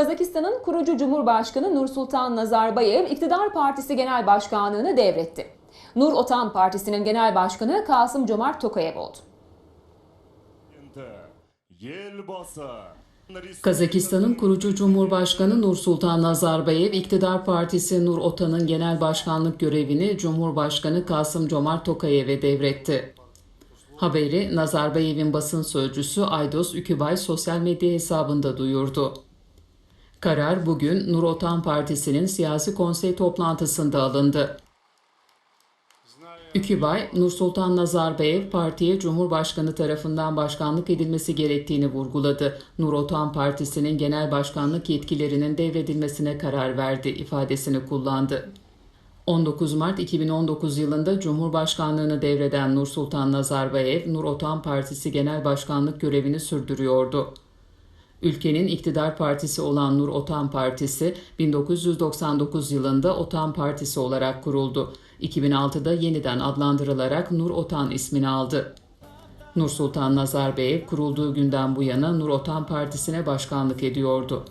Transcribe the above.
Kazakistan'ın kurucu Cumhurbaşkanı Nursultan Nazarbayev iktidar partisi genel başkanlığını devretti. Nur Otan Partisi'nin genel başkanı Kasım Cömert Tokayev oldu. Kazakistan'ın kurucu Cumhurbaşkanı Nursultan Nazarbayev, İktidar Partisi Nur Otan'ın genel başkanlık görevini Cumhurbaşkanı Kasım Cömert Tokayev'e devretti. Haberi Nazarbayev'in basın sözcüsü Aydos Ükübay sosyal medya hesabında duyurdu. Karar bugün Nur Otan Partisi'nin siyasi konsey toplantısında alındı. Ükübay, Nursultan Nazarbayev partiye Cumhurbaşkanı tarafından başkanlık edilmesi gerektiğini vurguladı. Nur Otan Partisi'nin genel başkanlık yetkilerinin devredilmesine karar verdi ifadesini kullandı. 19 Mart 2019 yılında Cumhurbaşkanlığını devreden Nursultan Nazarbayev, Nur Otan Partisi Genel Başkanlık görevini sürdürüyordu. Ülkenin iktidar partisi olan Nur Otan Partisi 1999 yılında Otan Partisi olarak kuruldu. 2006'da yeniden adlandırılarak Nur Otan ismini aldı. Nursultan Nazarbayev kurulduğu günden bu yana Nur Otan Partisi'ne başkanlık ediyordu.